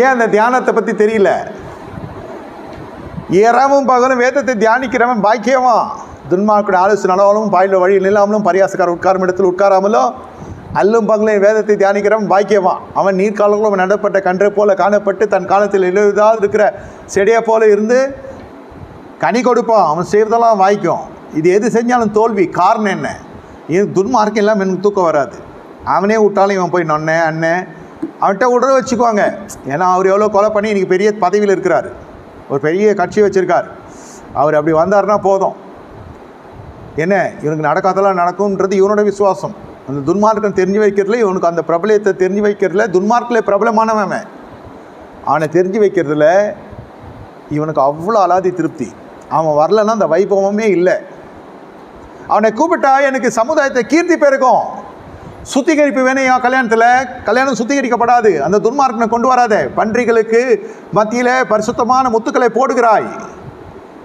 ஏன் அந்த தியானத்தை பற்றி தெரியல? இரவும் பகலும் வேதத்தை தியானிக்கிறவன் பாக்கியமா துன்மார்க்குடைய ஆலோசனை அளவாலும் பாயில் வழியில் நில்லாமலும் பரியாசக்கார உட்காரும் இடத்தில் உட்காராமலும் அல்லும் பகலும் வேதத்தை தியானிக்கிறவன் பாக்கியமா அவன் நீர்க்காலங்களும் நடப்பட்ட கன்றை போல காணப்பட்டு தன் காலத்தில் எழுதாக இருக்கிற செடியை போல இருந்து கனி கொடுப்பான். அவன் செய்வதெல்லாம் வாய்க்கும். இது எது செஞ்சாலும் தோல்வி. காரணம் என்ன? இது துன்மார்க்கம் இல்லாமல் எனக்கு தூக்கம் வராது. அவனே விட்டாலும் இவன் போய் நொன்னே அண்ணன் அவன்கிட்ட விடுற வச்சுக்குவாங்க ஏன்னா அவர் எவ்வளோ கொலை பண்ணி இன்றைக்கி பெரிய பதவியில் இருக்கிறார். ஒரு பெரிய கட்சி வச்சுருக்கார். அவர் அப்படி வந்தாருன்னா போதும். என்ன? இவனுக்கு நடக்காதெல்லாம் நடக்கும்ன்றது இவனோட விசுவாசம். அந்த துன்மார்க்கம் தெரிஞ்சு வைக்கிறதுல இவனுக்கு அந்த பிரபலத்தை தெரிஞ்சு வைக்கிறதுல துன்மார்க்கில் பிரபலமானவன் அவனை. தெரிஞ்சு வைக்கிறதுல இவனுக்கு அவ்வளோ அலாதி திருப்தி. அவன் வரலன்னா அந்த வைபவமே இல்லை. அவனை கூப்பிட்டா எனக்கு சமுதாயத்தை கீர்த்தி பெருக்கும் சுத்திகரிப்பு வேணையா கல்யாணத்தில்? கல்யாணம் சுத்திகரிக்கப்படாது. அந்த துன்மார்க்கனை கொண்டு வராத. பன்றிகளுக்கு மத்தியில் பரிசுத்தமான முத்துக்களை போடுகிறாய்.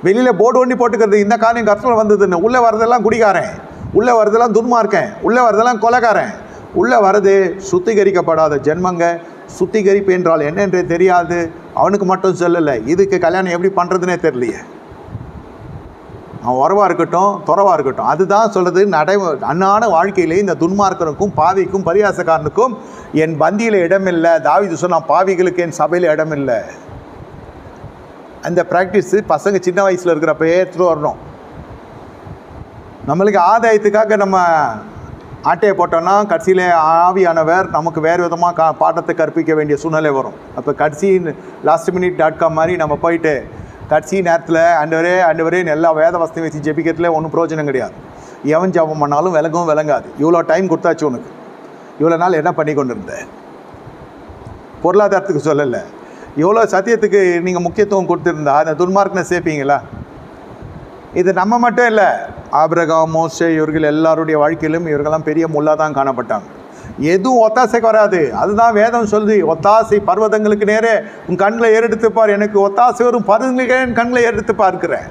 வெளியில் போர்டு ஒண்டி போட்டுக்கிறது. இந்த காரியம் கஷ்டம் வந்ததுன்னு. உள்ளே வரதெல்லாம் குடிகாரன். உள்ளே வரதெல்லாம் துன்மார்க்கன். உள்ளே வரதெல்லாம் கொலகாரன். உள்ளே வரது சுத்திகரிக்கப்படாத ஜென்மங்க. சுத்திகரிப்பு என்றால் என்னென்றே தெரியாது. அவனுக்கு மட்டும் சொல்லலை. இதுக்கு கல்யாணம் எப்படி பண்ணுறதுனே தெரியலையே. அவன் உறவாக இருக்கட்டும் துறவாக இருக்கட்டும். அதுதான் சொல்கிறது நடை அன்னான வாழ்க்கையிலே இந்த துன்மார்க்கனுக்கும் பாவிக்கும் பரியாசக்காரனுக்கும் என் பந்தியில் இடமில்லை. தாவிது சொன்னால் பாவிகளுக்கு என் சபையில் இடமில்லை. அந்த ப்ராக்டிஸு பசங்க சின்ன வயசில் இருக்கிறப்பயே எடுத்துகிட்டு வரணும். நம்மளுக்கு ஆதாயத்துக்காக நம்ம ஆட்டையை போட்டோம்னா கடைசியில் ஆவியானவர் நமக்கு வேறு விதமாக கா பாட்டத்தை கற்பிக்க வேண்டிய சூழ்நிலை வரும். அப்போ கடைசி லாஸ்ட் மினிட் டாட் காம் மாதிரி நம்ம போயிட்டு கடைசி நேரத்தில் ஆண்டவரே ஆண்டவரே எல்லா வேத வசதி வச்சு ஜெபிக்கிறதுல ஒன்றும் பிரயோஜனம் கிடையாது. எவன் ஜபம் பண்ணாலும் விலகவும் விளங்காது. இவ்வளோ டைம் கொடுத்தாச்சு உனக்கு. இவ்வளோ நாள் என்ன பண்ணி கொண்டு இருந்த பொருளாதாரத்துக்கு சொல்லலை. எவ்வளோ சத்தியத்துக்கு நீங்கள் முக்கியத்துவம் கொடுத்துருந்தா அந்த துன்மார்க்கனை சேர்ப்பீங்களா? இது நம்ம மட்டும் இல்லை. ஆபிரகாம் மோசே இவர்கள் எல்லாருடைய வாழ்க்கையிலும் இவர்களெல்லாம் பெரிய முள்ளா தான் காணப்பட்டாங்க. எதுவும் ஒத்தாசைக்கு வராது. அதுதான் வேதம் சொல்லுது. ஒத்தாசை பர்வதங்களுக்கு நேரே உன் கண்களை ஏறெடுத்து பார். எனக்கு ஒத்தாசை வரும் பருவங்களுக்கு என் கண்களை ஏறெடுத்து பார்க்கிறேன்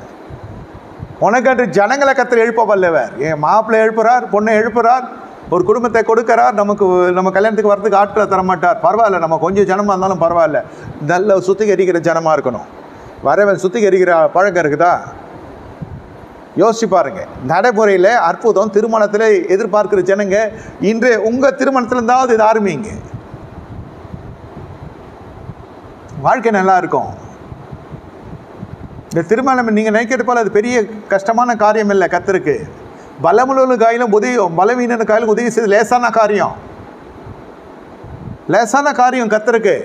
உனக்கன்று ஜனங்களை கத்திர எழுப்ப வல்லவர். என் மாப்பிள்ளை எழுப்புறார் பொண்ணை எழுப்புறார் ஒரு குடும்பத்தை கொடுக்கறார். நமக்கு நம்ம கல்யாணத்துக்கு வரதுக்கு ஆட்களை தரமாட்டார். பரவாயில்ல நம்ம கொஞ்சம் ஜனமாக இருந்தாலும் பரவாயில்ல. நல்ல சுத்திகரிக்கிற ஜனமாக இருக்கணும். வரவன் சுத்திகரிக்கிற பழக்கம் இருக்குதா? யோசிச்சு பாருங்க. நடைமுறையில் அற்புதம் திருமணத்தில் எதிர்பார்க்கிற ஜனங்க இன்று உங்கள் திருமணத்தில் இருந்தாவது இது ஆரம்பிங்க. வாழ்க்கை நல்லா இருக்கும். இந்த திருமணம் நீங்கள் நினைக்கிறது போல் அது பெரிய கஷ்டமான காரியம் இல்லை கத்திருக்கு பலமுள்ள காயிலும் உதவியும் பலவீன காயிலும் உதவி செய்து லேசான காரியம். லேசான காரியம் கத்திருக்கு